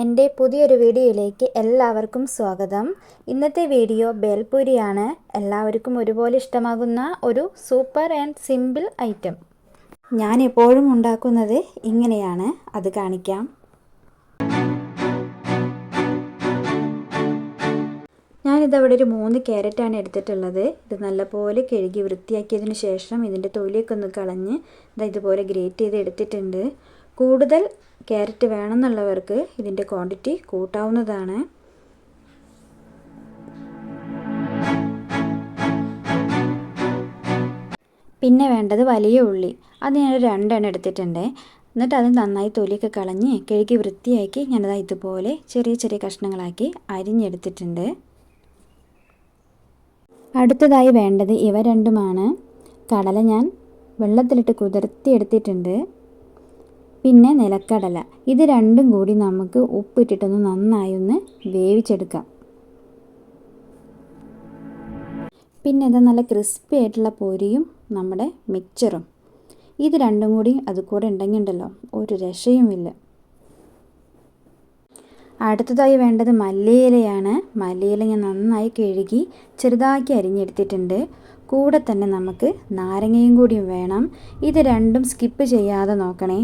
എന്റെ പുതിയൊരു വീഡിയോയിലേക്ക് എല്ലാവർക്കും സ്വാഗതം. ഇന്നത്തെ വീഡിയോ ബേൽപൂരിയാണ്. എല്ലാവർക്കും ഒരുപോലെ ഇഷ്ടമാകുന്ന ഒരു സൂപ്പർ ആൻഡ് സിമ്പിൾ ഐറ്റം. ഞാൻ എപ്പോഴും ഉണ്ടാക്കുന്നത് ഇങ്ങനെയാണ്. അത് കാണിക്കാം. ഞാനിതവിടെ ഒരു മൂന്ന് ക്യാരറ്റാണ് എടുത്തിട്ടുള്ളത്. ഇത് നല്ലപോലെ കഴുകി വൃത്തിയാക്കിയതിന് ശേഷം ഇതിന്റെ തൊലിയൊക്കെ ഒന്ന് കളഞ്ഞ് ഇതാ ഇതുപോലെ ഗ്രേറ്റ് ചെയ്ത് എടുത്തിട്ടുണ്ട്. കൂടുതൽ ക്യാരറ്റ് വേണമെന്നുള്ളവർക്ക് ഇതിന്റെ ക്വാണ്ടിറ്റി കൂട്ടാവുന്നതാണ്. പിന്നെ വേണ്ടത് വലിയ ഉള്ളി. അത് ഞാൻ രണ്ടെണ്ണം എടുത്തിട്ടുണ്ട്. എന്നിട്ട് അത് നന്നായി തൊലിയൊക്കെ കളഞ്ഞ് കഴുകി വൃത്തിയാക്കി ഞാനത് ഇതുപോലെ ചെറിയ ചെറിയ കഷ്ണങ്ങളാക്കി അരിഞ്ഞെടുത്തിട്ടുണ്ട്. അടുത്തതായി വേണ്ടത് ഇവ രണ്ടുമാണ്. കടല ഞാൻ വെള്ളത്തിലിട്ട് കുതിർത്തി എടുത്തിട്ടുണ്ട് പിന്നെ നിലക്കടല. ഇത് രണ്ടും കൂടി നമുക്ക് ഉപ്പിട്ടിട്ടൊന്ന് നന്നായി ഒന്ന് വേവിച്ചെടുക്കാം. പിന്നെ ഇത് നല്ല ക്രിസ്പി ആയിട്ടുള്ള പൊരിയും നമ്മുടെ മിക്സറും ഇത് രണ്ടും കൂടി അത് കൂടെ ഉണ്ടെങ്കിൽ ഉണ്ടല്ലോ ഒരു രക്ഷയുമില്ല. അടുത്തതായി വേണ്ടത് മല്ലിയിലയാണ്. മല്ലിയില ഞാൻ നന്നായി കഴുകി ചെറുതാക്കി അരിഞ്ഞെടുത്തിട്ടുണ്ട്. കൂടെ തന്നെ നമുക്ക് നാരങ്ങയും കൂടിയും വേണം. ഇത് രണ്ടും സ്കിപ്പ് ചെയ്യാതെ നോക്കണേ.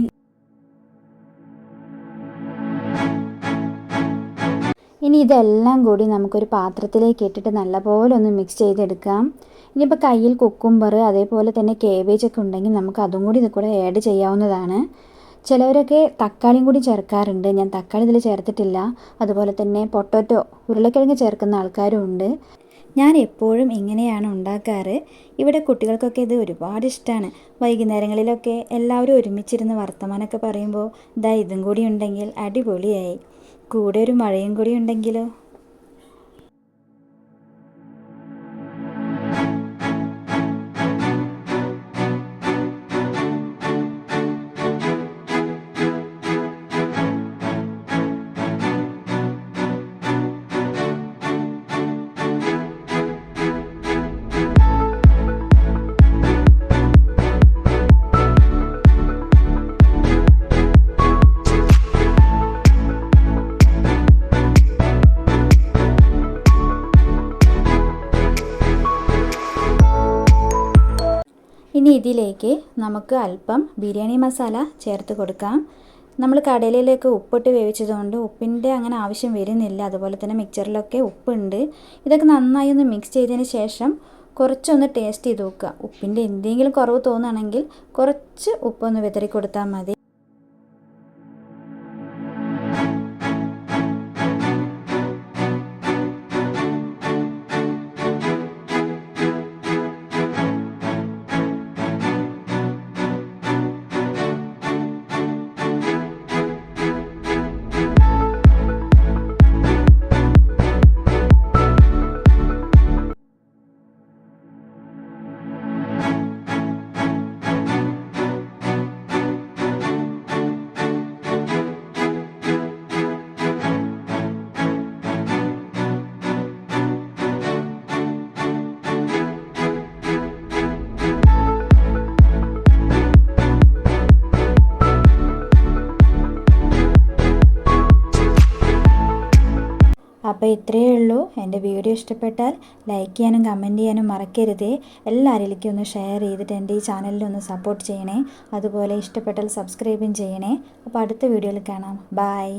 ഇനി ഇതെല്ലാം കൂടി നമുക്കൊരു പാത്രത്തിലേക്ക് ഇട്ടിട്ട് നല്ലപോലെ ഒന്ന് മിക്സ് ചെയ്തെടുക്കാം. ഇനിയിപ്പോൾ കയ്യിൽ കുക്കുംബർ അതേപോലെ തന്നെ കേബേജ് ഒക്കെ ഉണ്ടെങ്കിൽ നമുക്ക് അതും കൂടി ഇത് കൂടെ ആഡ് ചെയ്യാവുന്നതാണ്. ചിലവരൊക്കെ തക്കാളിയും കൂടി ചേർക്കാറുണ്ട്. ഞാൻ തക്കാളി ഇതിൽ ചേർത്തിട്ടില്ല. അതുപോലെ തന്നെ പൊട്ടറ്റോ ഉരുളക്കിഴങ്ങ് ചേർക്കുന്ന ആൾക്കാരും ഉണ്ട്. ഞാൻ എപ്പോഴും ഇങ്ങനെയാണ് ഉണ്ടാക്കാറ്. ഇവിടെ കുട്ടികൾക്കൊക്കെ ഇത് ഒരുപാട് ഇഷ്ടമാണ് വൈകുന്നേരങ്ങളിലൊക്കെ എല്ലാവരും ഒരുമിച്ചിരുന്ന് വർത്തമാനമൊക്കെ പറയുമ്പോൾ ഇതാ ഇതും കൂടി ഉണ്ടെങ്കിൽ അടിപൊളിയായി. കൂടെ ഒരു മഴയും കൂടി ഉണ്ടെങ്കിലോ? ഇനി ഇതിലേക്ക് നമുക്ക് അല്പം ബിരിയാണി മസാല ചേർത്ത് കൊടുക്കാം. നമ്മൾ കടലയിലേക്ക് ഉപ്പിട്ട് വേവിച്ചതുകൊണ്ട് ഉപ്പിന്റെ അങ്ങനെ ആവശ്യം വരുന്നില്ല. അതുപോലെ തന്നെ മിക്സറിലൊക്കെ ഉപ്പുണ്ട്. ഇതൊക്കെ നന്നായി ഒന്ന് മിക്സ് ചെയ്തതിന് ശേഷം കുറച്ചൊന്ന് ടേസ്റ്റ് ചെയ്ത് നോക്കുക. ഉപ്പിന്റെ എന്തെങ്കിലും കുറവ് തോന്നുകയാണെങ്കിൽ കുറച്ച് ഉപ്പൊന്ന് വിതറി കൊടുത്താൽ മതി. അപ്പോൾ ഇത്രയേ ഉള്ളൂ. എന്റെ വീഡിയോ ഇഷ്ടപ്പെട്ടാൽ ലൈക്ക് ചെയ്യാനും കമന്റ് ചെയ്യാനും മറക്കരുതേ. എല്ലാവരിലേക്കും ഒന്ന് ഷെയർ ചെയ്തിട്ട് എന്റെ ഈ ചാനലിൽ ഒന്ന് സപ്പോർട്ട് ചെയ്യണേ. അതുപോലെ ഇഷ്ടപ്പെട്ടാൽ സബ്സ്ക്രൈബും ചെയ്യണേ. അപ്പോൾ അടുത്ത വീഡിയോയിൽ കാണാം. ബായ്